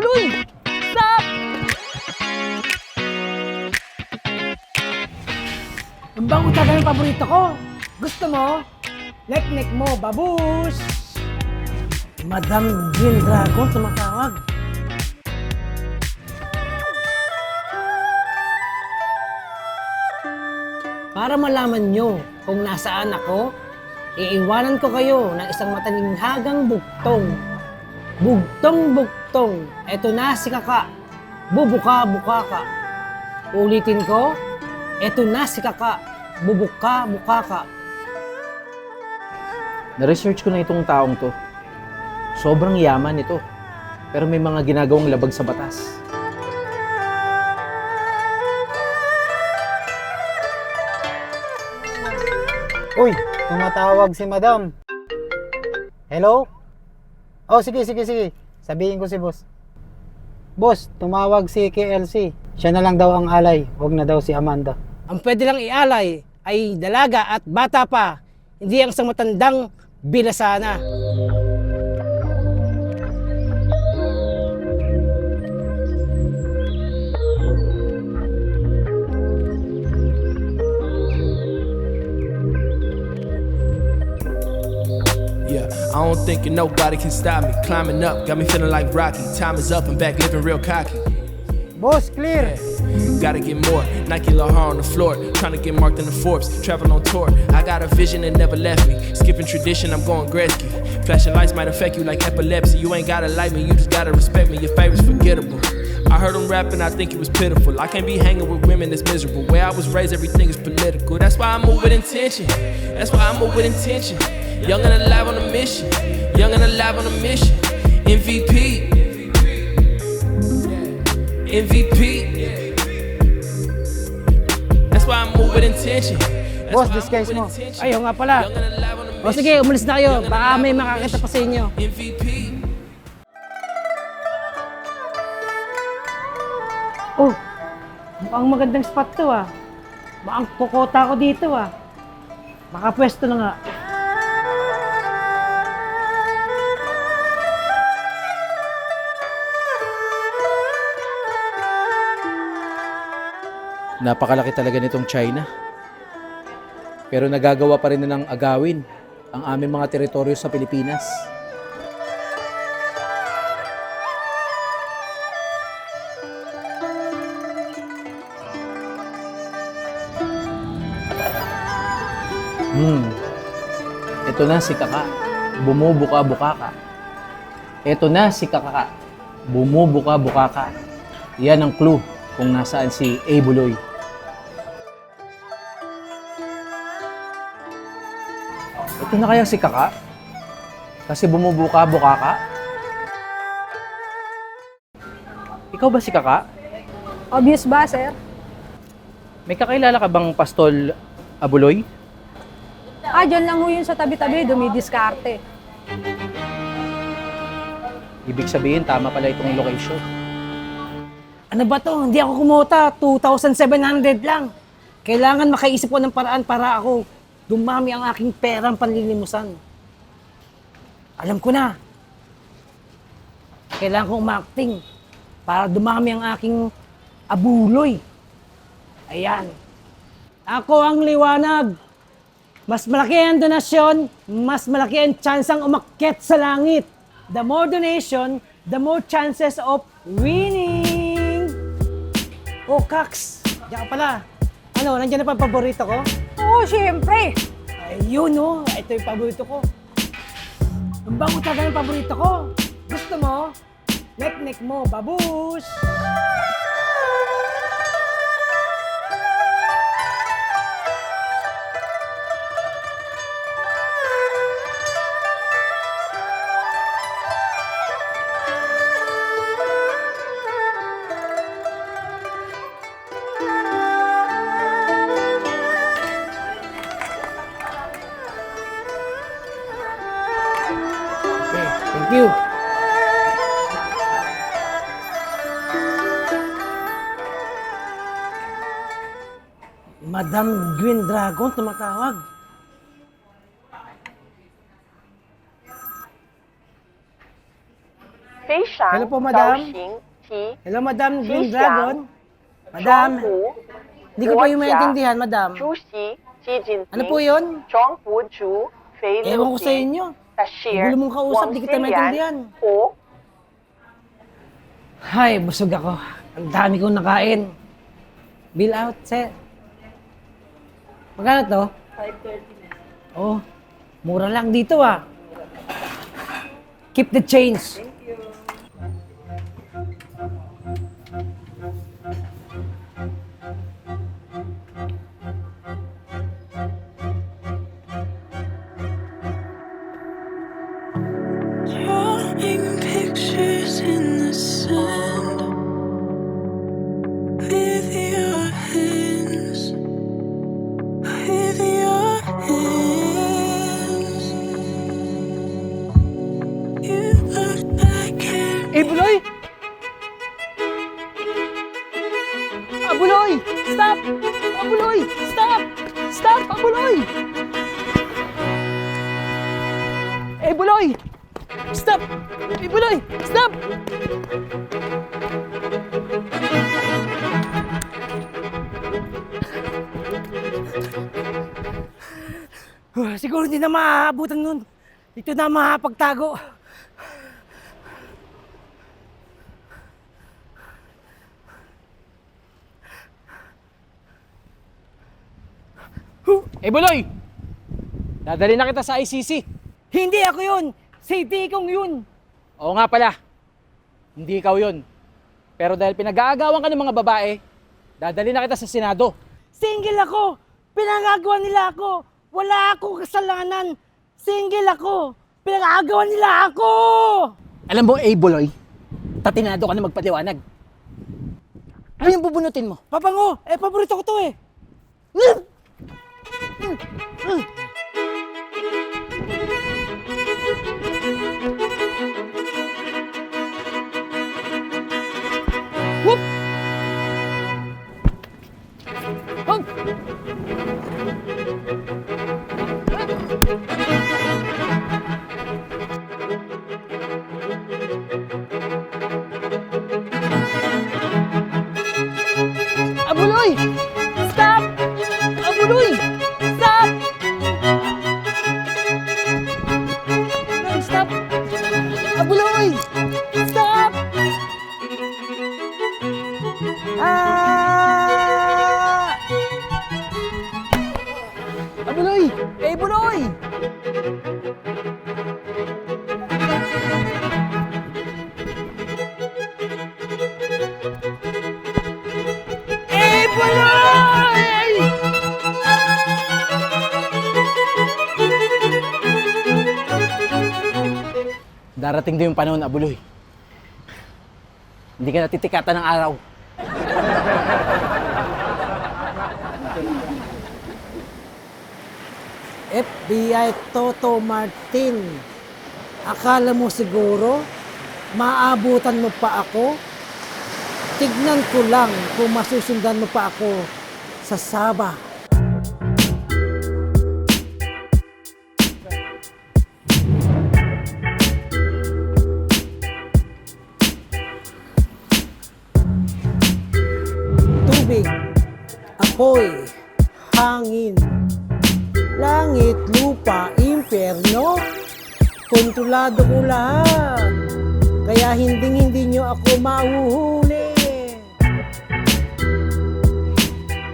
Buloy! Stop! Ang bango talaga ng paborito ko. Gusto mo? Nek-nek mo, babush! Madam Green Dragon tumatawag. Para malaman nyo kung nasaan ako, iiwanan ko kayo ng isang matalinghagang bugtong. Bugtong-bugtong. Eto na si Kaka. Bubuka-buka ka. Ulitin ko, eto na si Kaka. Bubuka-buka ka. Na-research ko na itong taong to. Sobrang yaman ito. Pero may mga ginagawang labag sa batas. Uy, tumatawag si madam. Hello? Oh, sige, sige, sige. Sabihin ko si boss. Boss, tumawag si KLC. Siya na lang daw ang alay. Huwag na daw si Amanda. Ang pwede lang ialay ay dalaga at bata pa, hindi ang isang matandang bilasana. Don't think nobody can stop me. Climbing up, got me feeling like Rocky. Time is up, I'm back living real cocky. Boss, clear! Gotta get more. Nike Lahar on the floor. Trying to get marked in the Forbes. Travel on tour. I got a vision that never left me. Skipping tradition, I'm going Gretzky. Flashing lights might affect you like epilepsy. You ain't gotta like me, you just gotta respect me. Your favorite's forgettable. I heard him rapping, I think it was pitiful. I can't be hanging with women that's miserable. Where I was raised, everything is political. That's why I move with intention. That's why I move with intention. Young and alive on a mission. Young and alive on a mission. MVP. MVP. That's why I move with intention. That's Boss, disguise mo. intention. Ay, oo nga pala. O sige, umalis na kayo. Baka may makakita pa sa inyo. MVP. Oh, mukhang magandang spot to ah. Mukhang kukota ko dito ah. Makapwesto na nga. Napakalaki talaga nitong China. Pero nagagawa pa rin nilang agawin ang aming mga teritoryo sa Pilipinas. Hmm. Ito na si Kaka. Bumubuka-buka ka. Ito na si Kaka. Bumubuka-buka ka. Yan ang clue kung nasaan si Abuloy. Ito na kaya si Kaka? Kasi bumubuka-buka ka? Ikaw ba si Kaka? Obvious ba, sir? May kakilala ka bang Pastol Abuloy? Ah, dyan lang ho yun sa tabi-tabi, dumidiskarte. Ibig sabihin, tama pala itong location. Ano ba to? Hindi ako kumota. 2,700 lang. Kailangan makaisip ko ng paraan para ako dumami ang aking perang panlilimusan. Alam ko na. Kailangan kong umakting para dumami ang aking abuloy. Ayan. Ako ang liwanag. Mas malaki ang donasyon, mas malaki ang tsansang umakyat sa langit. The more donation, the more chances of winning. Oh, Kax! Diyan pala. Ano, nandiyan na pa ang paborito ko? Oo, syempre. Ayun, oh. Ito yung paborito ko. Ang bango talaga ng paborito ko. Gusto mo? Nek-nek mo, babush! Madam Green Dragon tumatawag. Feishang, Hello po, Madam. Shaoxing, Hello, Madam Green Dragon. Madam, Chonghu, hindi ko pa yung maintindihan, Madam. Ano po yun? Chongfu Zhu, Fei Ewan ko sa inyo. Gulo mong kausap, Wang di kita maintindihan. Hay, busog ako. Ang dami kong nakain. Bill out, sir. Magkano to? 5.30 Oh, mura lang dito ah. Keep the change. Stop! Eh, Buloy! Stop! Ah, Siguro hindi na maaabutan nun. Dito na makapagtago. Eh, Buloy! Dadali na kita sa ICC. Hindi ako yun! Si Tikong yun! Oo nga pala. Hindi ikaw yun. Pero dahil pinag-aagawan ka ng mga babae, dadali na kita sa Senado. Single ako! Pinangagawa nila ako! Wala akong kasalanan! Single ako! Pinangagawa nila ako! Alam mo, Buloy, tatinado ka na magpaliwanag. Ano yung bubunutin mo? Papango! Eh, paborito ko to eh! Whoop! Darating din yung panahon, Abuloy. Hindi ka natitikatan ng araw. FBI Toto Martin. Akala mo siguro, maabutan mo pa ako? Tignan ko lang kung masusundan mo pa ako sa Saba. Tubig, apoy, hangin, Langit, lupa, impyerno, kontrolado ko lahat. Kaya hindi hindi nyo ako mahuhuli.